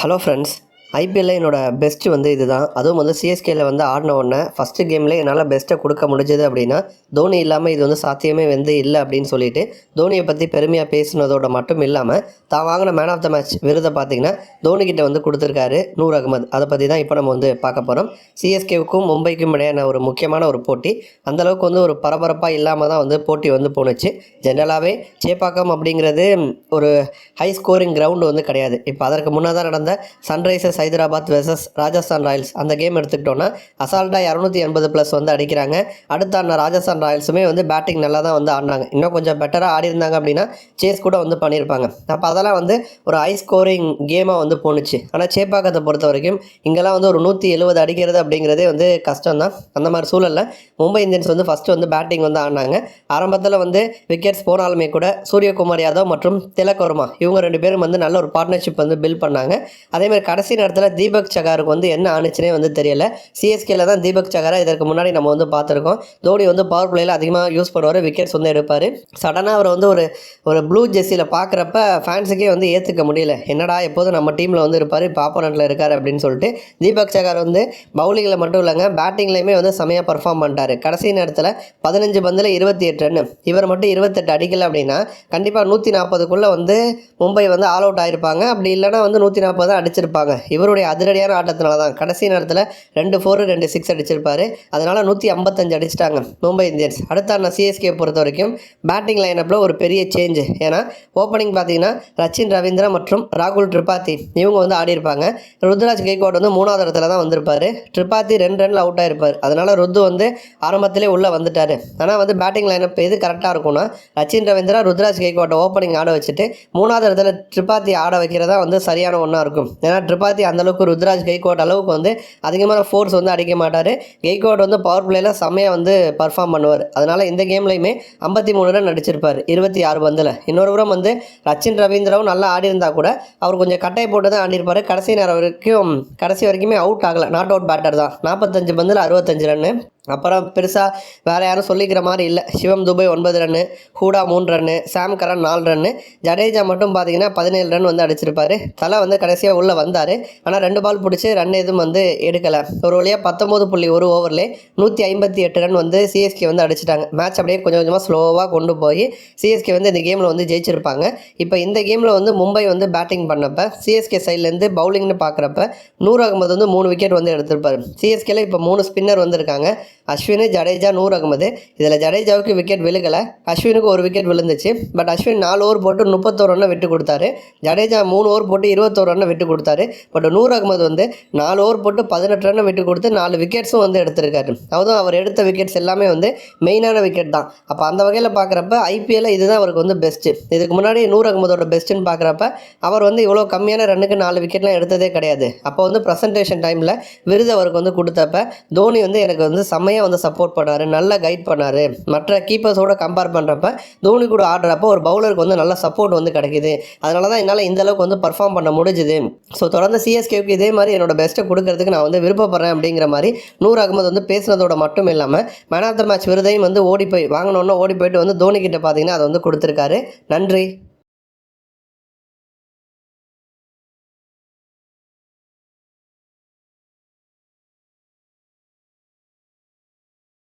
Hello friends ஐபிஎல்ல என்னோட best வந்து இதுதான். அதுவும் வந்து சிஎஸ்கேல வந்து ஆடின உடனே ஃபஸ்ட்டு கேமில் என்னால் பெஸ்ட்டை கொடுக்க முடிஞ்சது அப்படின்னா தோனி இல்லாமல் இது வந்து சாத்தியமே வந்து இல்லை அப்படின்னு சொல்லிட்டு தோனியை பற்றி பெருமையாக பேசினதோட மட்டும் இல்லாமல் தான் வாங்கின மேன் ஆஃப் த மேட்ச் விருதை பார்த்தீங்கன்னா தோனிக்கிட்ட வந்து கொடுத்துருக்காரு நூர் அகமது. அதை பற்றி தான் இப்போ நம்ம வந்து பார்க்க போகிறோம் சிஎஸ்கேவுக்கும் மும்பைக்கும் இடையான ஒரு முக்கியமான ஒரு போட்டி. அந்தளவுக்கு வந்து ஒரு பரபரப்பாக இல்லாமல் தான் வந்து போட்டி வந்து போணுச்சு. ஜென்ரலாகவே சேப்பாக்கம் அப்படிங்கிறது ஒரு ஹை ஸ்கோரிங் கிரவுண்டு வந்து கிடையாது. இப்போ அதற்கு முன்னதாக நடந்த Sunrisers Hyderabad versus Rajasthan Royals. அந்த கேம் எடுத்துக்கிட்டோன்னா அசால்ட்டாக இரநூத்தி எண்பது ப்ளஸ் வந்து அடிக்கிறாங்க. அடுத்த ஆடின ராஜஸ்தான் ராயல்ஸுமே வந்து பேட்டிங் நல்லா தான் வந்து ஆடினாங்க. இன்னும் கொஞ்சம் பெட்டராக ஆடி இருந்தாங்க அப்படின்னா சேஸ் கூட வந்து பண்ணியிருப்பாங்க. அப்போ அதெல்லாம் வந்து ஒரு ஹை ஸ்கோரிங் கேமாக வந்து போணுச்சு. ஆனால் சேப்பாக்கத்தை பொறுத்த வரைக்கும் இங்கெல்லாம் வந்து ஒரு நூற்றி எழுபது அடிக்கிறது அப்படிங்கிறதே வந்து கஷ்டம் தான் அந்த மாதிரி சூழலில் மும்பை இந்தியன்ஸ் வந்து ஃபஸ்ட்டு வந்து பேட்டிங் வந்து ஆடினாங்க. ஆரம்பத்தில் வந்து விக்கெட்ஸ் போனாலுமே கூட சூரியகுமார் யாதவ் மற்றும் திலக் வர்மா இவங்க ரெண்டு பேரும் வந்து நல்ல ஒரு பார்ட்னர்ஷிப் வந்து பில்ட் பண்ணாங்க. அதேமாதிரி கடைசி நேரத்தில் தீபக் சகாருக்கு வந்து என்ன ஆணுச்சுனே வந்து தெரியல. சிஎஸ்கேல தான் தீபக் சகாரை இதற்கு முன்னாடி நம்ம வந்து பார்த்துருக்கோம். தோனி வந்து பவர் பிளேயில் அதிகமாக யூஸ் பண்ணுவார் விக்கெட்ஸ் வந்து எடுப்பார். சடனாக அவர் வந்து ஒரு ஒரு ப்ளூ ஜெர்சியில் பார்க்குறப்ப ஃபேன்ஸுக்கே வந்து ஏற்றுக்க முடியல. என்னடா எப்போதும் நம்ம டீமில் வந்து இருப்பார் இப்போ ஆப்போனண்ட்டில் இருக்கார் அப்படின்னு சொல்லிட்டு தீபக் சகார் வந்து பவுலிங்கில் மட்டும் இல்லைங்க பேட்டிங்லேயுமே வந்து செமையாக பர்ஃபார்ம் பண்ணிட்டார். கடைசி நேரத்தில் பதினஞ்சு பந்தில் இருபத்தி எட்டு ரன் இவர் மட்டும் இருபத்தெட்டு அடிக்கல அப்படின்னா கண்டிப்பாக நூற்றி நாற்பதுக்குள்ளே வந்து மும்பை வந்து ஆல் அவுட் ஆகிருப்பாங்க அப்படி இல்லைனா வந்து நூற்றி நாற்பது தான் அடிச்சிருப்பாங்க இவருடைய அதிரடியான ஆட்டத்தினால தான். கடைசி நேரத்தில் ரெண்டு ஃபோர் ரெண்டு சிக்ஸ் அடிச்சிருப்பாரு. அதனால் நூற்றி ஐம்பத்தஞ்சு அடிச்சிட்டாங்க மும்பை இந்தியன்ஸ். அடுத்த நான் சிஎஸ்கே பொறுத்த வரைக்கும் பேட்டிங் லைனப்பில் ஒரு பெரிய சேஞ்சு ஏன்னா ஓப்பனிங் பார்த்தீங்கன்னா ரச்சின் ரவீந்திரா மற்றும் ராகுல் திரிபாதி இவங்க வந்து ஆடி இருப்பாங்க. ருத்ராஜ் கேக்வாட் வந்து மூணாவது இடத்துல தான் வந்திருப்பாரு. திரிபாதி ரெண்டு ரன்ல அவுட் ஆகிருப்பார் அதனால் ருத்து வந்து ஆரம்பத்திலே உள்ளே வந்துட்டார். ஆனால் வந்து பேட்டிங் லைனப் எது கரெக்டாக இருக்கும்னா ரச்சின் ரவீந்திரா ருத்ராஜ் கேக்வாட்டை ஓப்பனிங் ஆட வச்சுட்டு மூணாவது இடத்துல திரிபாதி ஆட வைக்கிறதா வந்து சரியான ஒன்றா இருக்கும். ஏன்னா திரிபாதி அந்தளவுக்கு ருத்ராஜ் கெய்கோட் அளவுக்கு வந்து அதிகமான ஃபோர்ஸ் வந்து அடிக்க மாட்டார். கெய்கோட் வந்து பவர் பிளேயில் செம்மையாக வந்து பர்ஃபார்ம் பண்ணுவார். அதனால் இந்த கேம்லையுமே ஐம்பத்தி மூணு ரன் நடிச்சிருப்பார் இருபத்தி ஆறு பந்தில். இன்னொரு புறம் வந்து ரச்சின் ரவீந்திராவும் நல்லா ஆடி கூட அவர் கொஞ்சம் கட்டை போட்டு தான் ஆடிருப்பார் கடைசி நேரம் வரைக்கும் கடைசி வரைக்குமே அவுட் ஆகலை. நாட் அவுட் பேட்டர் தான். நாற்பத்தஞ்சு பந்தில் அறுபத்தஞ்சு ரன்னு அப்புறம் பெருசாக வேறு யாரும் சொல்லிக்கிற மாதிரி இல்லை. சிவம் துபை ஒன்பது ரன்னு ஹூடா மூணு ரன்னு சாம் கரன் நாலு ரன்னு ஜடேஜா மட்டும் பார்த்தீங்கன்னா பதினேழு ரன் வந்து அடிச்சிருப்பாரு. தலை வந்து கடைசியாக உள்ளே வந்தார். ஆனால் ரெண்டு பால் பிடிச்சி ரன் எதுவும் வந்து எடுக்கலை. ஒரு வழியாக பத்தொம்போது புள்ளி ஒரு ஓவரில் நூற்றி ஐம்பத்தி எட்டு ரன் வந்து சிஎஸ்கே வந்து அடிச்சிட்டாங்க. மேட்ச் அப்படியே கொஞ்சம் கொஞ்சமாக ஸ்லோவாக கொண்டு போய் சிஎஸ்கே வந்து இந்த கேமில் வந்து ஜெயிச்சிருப்பாங்க. இப்போ இந்த கேமில் வந்து மும்பை வந்து பேட்டிங் பண்ணப்போ சிஎஸ்கே சைட்லேருந்து பவுலிங்னு பார்க்குறப்ப நூறு அகமது வந்து மூணு விக்கெட் வந்து எடுத்திருப்பார். சிஎஸ்கேல இப்போ மூணு ஸ்பின்னர் வந்துருக்காங்க அஸ்வின் ஜடேஜா நூர் அகமது இதில் ஜடேஜாவுக்கு விக்கெட் விழுகலை. அஸ்வினுக்கு ஒரு விக்கெட் விழுந்துச்சு. பட் அஸ்வின் நாலு ஓவர் போட்டு முப்பத்தோரு ரன்னை விட்டு கொடுத்தாரு. ஜடேஜா மூணு ஓவர் போட்டு இருபத்தோரு ரன்னை விட்டு கொடுத்தாரு. பட் நூர் அகமது வந்து நாலு ஓவர் போட்டு பதினெட்டு ரன்னை விட்டு கொடுத்து நாலு விக்கெட்ஸும் வந்து எடுத்திருக்காரு. அதுவும் அவர் எடுத்த விக்கெட்ஸ் எல்லாமே வந்து மெயினான விக்கெட் தான். அப்போ அந்த வகையில் பார்க்குறப்ப ஐபிஎல்ல இதுதான் அவருக்கு வந்து பெஸ்ட்டு இதுக்கு முன்னாடி நூர் அகமதோட பெஸ்ட்டுன்னு பார்க்குறப்ப அவர் வந்து இவ்வளோ கம்மியான ரன்னுக்கு நாலு விக்கெட்லாம் எடுத்ததே கிடையாது. அப்போ வந்து ப்ரெசன்டேஷன் டைமில் விருது அவருக்கு வந்து கொடுத்தப்ப தோனி வந்து எனக்கு வந்து செம்மையாக வந்து சப்போர்ட் பண்ணார் நல்லா கைட் பண்ணார். மற்ற கீப்பர்ஸோட கம்பேர் பண்ணுறப்ப தோனி கூட ஆடுறப்போ ஒரு பவுலருக்கு வந்து நல்ல சப்போர்ட் வந்து கிடைக்குது. அதனால தான் என்னால் இந்த அளவுக்கு வந்து பர்ஃபார்ம் பண்ண முடிஞ்சுது. ஸோ தொடர்ந்து சிஎஸ்கேவுக்கு இதே மாதிரி என்னோட பெஸ்ட்டை கொடுக்கறதுக்கு நான் வந்து விருப்பப்படுறேன் அப்படிங்கிற மாதிரி நூர் அகமது வந்து பேசுனதோட மட்டும் இல்லாமல் மேன் ஆஃப் த மேட்ச் விருதையும் வந்து ஓடி போய் வாங்கினோன்னா ஓடி போயிட்டு வந்து தோனி கிட்ட பார்த்தீங்கன்னா அதை வந்து கொடுத்துருக்காரு. நன்றி.